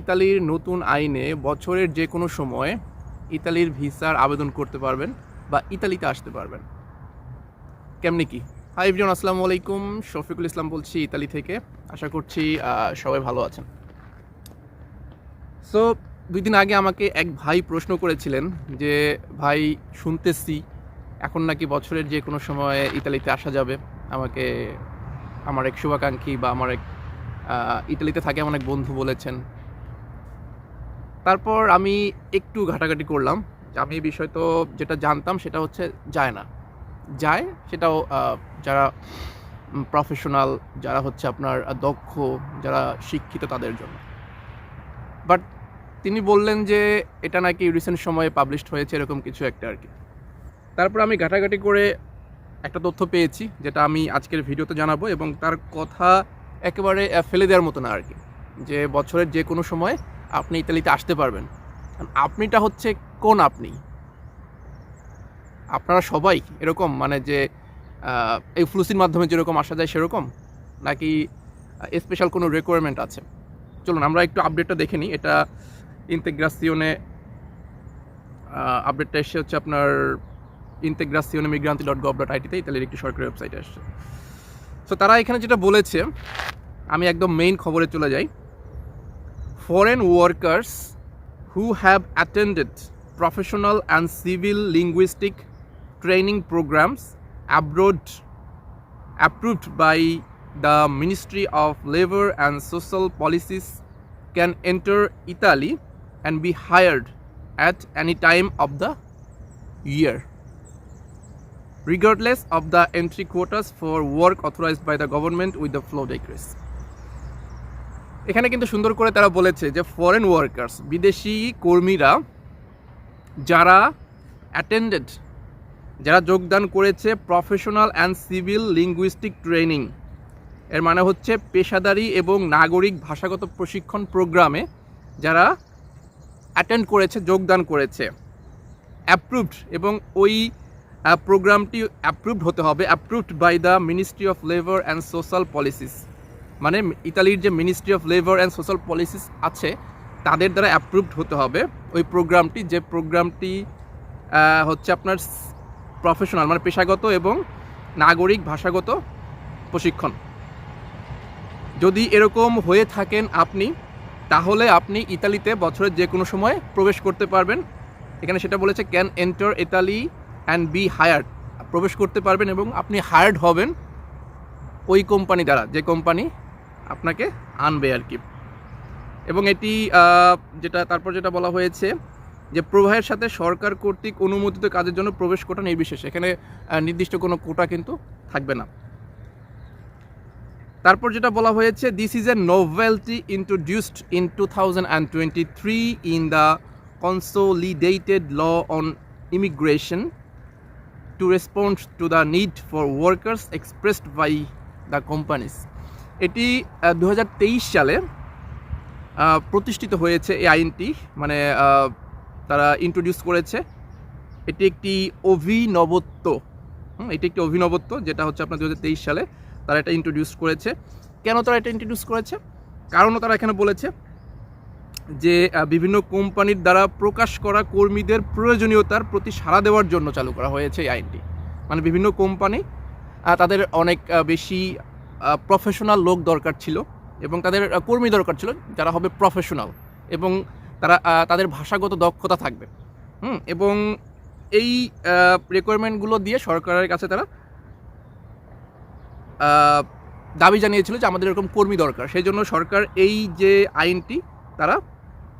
ইতালির নতুন আইনে বছরের যে কোনো সময় ইতালির ভিসার আবেদন করতে পারবেন বা ইতালিতে আসতে পারবেন। কেমনি কি? হাই এভরিওন আসসালামু আলাইকুম। শফিকুল ইসলাম বলছি ইতালি থেকে। আশা করছি সবাই ভালো আছেন। সো দুই দিন আগে আমাকে এক ভাই প্রশ্ন করেছিলেন যে, ভাই, শুনতেছি, এখন নাকি বছরের যে কোনো সময় ইতালিতে আসা যাবে। আমাকে, আমার এক শুভাকাঙ্ক্ষী বা আমার এক ইতালিতে থাকে এমন এক বন্ধু বলেছেন। তারপর আমি একটু ঘাটাঘাটি করলাম। আমি এই বিষয় তো যেটা জানতাম সেটা হচ্ছে যায় না। যায় সেটাও যারা প্রফেশনাল যারা হচ্ছে আপনার দক্ষ, যারা শিক্ষিত তাদের জন্য। বাট তিনি বললেন যে এটা নাকি রিসেন্ট সময়ে পাবলিশড হয়েছে, এরকম কিছু একটা আর কি তারপর আমি ঘাটাঘাটি করে একটা তথ্য পেয়েছি, যেটা আমি আজকের ভিডিওতে জানাব এবং তার কথা একেবারে ফেলে দেওয়ার মতো না আর কি যে বছরের যে কোনো সময় আপনি ইতালিতে আসতে পারবেন। আর আপনিটা হচ্ছে কোন আপনি? আপনারা সবাই এরকম? মানে যে এই ফ্লুসির মাধ্যমে যেরকম আসা যায় সেরকম? নাকি স্পেশাল কোনো রিকোয়ারমেন্ট আছে? চলুন, আমরা একটু আপডেটটা দেখে নিই। এটা ইন্তেগ্রাসিওনে আপডেটটা এসে হচ্ছে আপনার ইন্তেগ্রাসিওনে মিগ্রান্তি ডট গভ ডট আইটিতে ইতালির একটি সরকারি ওয়েবসাইটে আসছে সো তারা এখানে যেটা বলেছে, আমি একদম মেইন খবরে চলে যাই। Foreign workers who have attended professional and civil linguistic training programs abroad approved by the Ministry of Labor and Social Policies can enter Italy and be hired at any time of the year. Regardless of the entry quotas for work authorized by the government with the flow decrease এখানে কিন্তু সুন্দর করে তারা বলেছে যে foreign workers বিদেশি কর্মীরা যারা অ্যাটেন্ডেড যারা যোগদান করেছে professional and civil linguistic training এর মানে হচ্ছে পেশাদারি এবং নাগরিক ভাষাগত প্রশিক্ষণ প্রোগ্রামে যারা অ্যাটেন্ড করেছে, যোগদান করেছে। অ্যাপ্রুভড এবং ওই প্রোগ্রামটি অ্যাপ্রুভড হতে হবে approved by the ministry of labour and social policies মানে ইতালির যে ministry of labour and social policies আছে, তাদের দ্বারা অ্যাপ্রুভড হতে হবে। ওই প্রোগ্রামটি যে প্রোগ্রামটি হচ্ছে আপনার প্রফেশনাল মানে পেশাগত এবং নাগরিক ভাষাগত প্রশিক্ষণ। যদি এরকম হয়ে থাকেন আপনি, তাহলে আপনি ইতালিতে বছরের যে কোনো সময় প্রবেশ করতে পারবেন। এখানে সেটা বলেছে can enter Italy and be hired প্রবেশ করতে পারবেন এবং আপনি হায়ার্ড হবেন ওই কোম্পানি দ্বারা, যে কোম্পানি আপনাকে আনবে আর কি। এবং এটি যেটা তারপর যেটা বলা হয়েছে যে প্রবাহের সাথে সরকার কর্তৃক অনুমোদিত কাজের জন্য প্রবেশ কোটা নির্বিশেষে। এখানে নির্দিষ্ট কোনো কোটা কিন্তু থাকবে না। তারপর যেটা বলা হয়েছে this is a novelty introduced in two thousand and twenty three in the consolidated law on immigration to respond to the need for workers expressed by the companies এটি দু হাজার তেইশ সালে প্রতিষ্ঠিত হয়েছে এই আইনটি। মানে তারা ইন্ট্রোডিউস করেছে। এটি একটি অভিনবত্ব। এটি একটি অভিনবত্ব, যেটা হচ্ছে আপনার দু হাজার তেইশ সালে তারা এটা ইন্ট্রোডিউস করেছে। কেন তারা এটা ইন্ট্রোডিউস করেছে? কারণও তারা এখানে বলেছে যে বিভিন্ন কোম্পানির দ্বারা প্রকাশ করা কর্মীদের প্রয়োজনীয়তার প্রতি সাড়া দেওয়ার জন্য চালু করা হয়েছে এই আইনটি। মানে বিভিন্ন কোম্পানি তাদের অনেক বেশি প্রফেশনাল লোক দরকার ছিল এবং তাদের কর্মী দরকার ছিল যারা হবে প্রফেশনাল এবং তারা তাদের ভাষাগত দক্ষতা থাকবে। হুম, এবং এই রিকোয়ারমেন্টগুলো দিয়ে সরকারের কাছে তারা দাবি জানিয়েছিল যে আমাদের এরকম কর্মী দরকার। সেই জন্য সরকার এই যে আইনটি তারা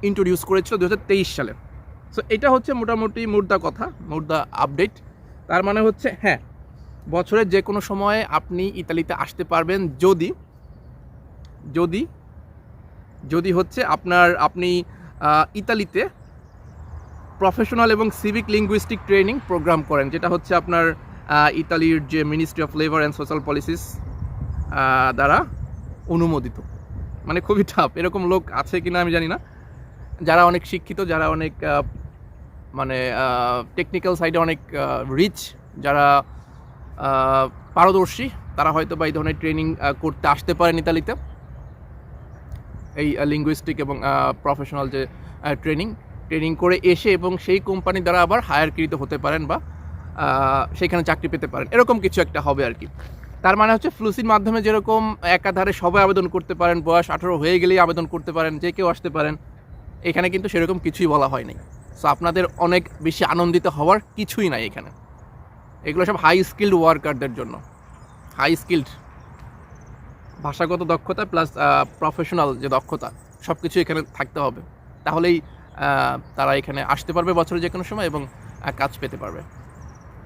ইন্ট্রোডিউস করেছিল দু হাজার তেইশ সালে। সো এটা হচ্ছে মোটামুটি মুদ্রা কথা মুদ্রা আপডেট তার মানে হচ্ছে হ্যাঁ বছরের যে কোনো সময়ে আপনি ইতালিতে আসতে পারবেন যদি যদি যদি হচ্ছে আপনার, আপনি ইতালিতে প্রফেশনাল এবং সিভিক লিঙ্গুইস্টিক ট্রেনিং প্রোগ্রাম করেন, যেটা হচ্ছে আপনার ইতালির যে ministry of labour and social policies দ্বারা অনুমোদিত। মানে খুবই টাফ এরকম লোক আছে কিনা আমি জানি না। যারা অনেক শিক্ষিত, যারা অনেক মানে টেকনিক্যাল সাইডে অনেক রিচ যারা পারদর্শী। তারা হয়তো বা এই ধরনের ট্রেনিং করতে আসতে পারেন ইতালিতে। এই লিঙ্গুইস্টিক এবং প্রফেশনাল যে ট্রেনিং ট্রেনিং করে এসে এবং সেই কোম্পানি দ্বারা আবার হায়ারকৃত হতে পারেন বা সেখানে চাকরি পেতে পারেন। এরকম কিছু একটা হবে আর কি। তার মানে হচ্ছে ফ্লুসির মাধ্যমে যেরকম একাধারে সবাই আবেদন করতে পারেন, বয়স আঠারো হয়ে গেলেই আবেদন করতে পারেন, যে কেউ আসতে পারেন, এখানে কিন্তু সেরকম কিছুই বলা হয়নি সো আপনাদের অনেক বেশি আনন্দিত হওয়ার কিছুই নাই এখানে। এগুলো সব হাই স্কিল্ড ওয়ার্কারদের জন্য। হাই স্কিল্ড ভাষাগত দক্ষতা প্লাস প্রফেশনাল যে দক্ষতা সব কিছু এখানে থাকতে হবে। তাহলেই তারা এখানে আসতে পারবে বছরে যে কোনো সময় এবং কাজ পেতে পারবে।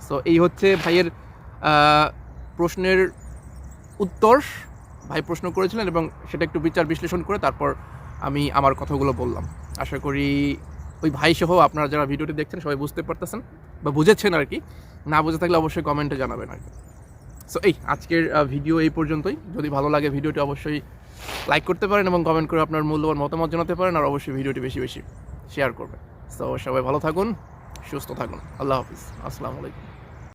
সো এই হচ্ছে ভাইয়ের প্রশ্নের উত্তর। ভাই প্রশ্ন করেছিলেন এবং সেটা একটু বিচার বিশ্লেষণ করে তারপর আমি আমার কথাগুলো বললাম। আশা করি ওই ভাই সহ আপনারা যারা ভিডিওটি দেখছেন সবাই বুঝতে পারতেছেন। বা বুঝেছেন আর কি, না বুঝে থাকলে অবশ্যই কমেন্টে জানাবেন আর কি। সো এই আজকের ভিডিও এই পর্যন্তই। যদি ভালো লাগে ভিডিওটি অবশ্যই লাইক করতে পারেন এবং কমেন্ট করে আপনার মূল্যবান মতামত জানাতে পারেন আর অবশ্যই ভিডিওটি বেশি বেশি শেয়ার করবেন। সো সবাই ভালো থাকুন, সুস্থ থাকুন। আল্লাহ হাফিজ। আসসালামু আলাইকুম।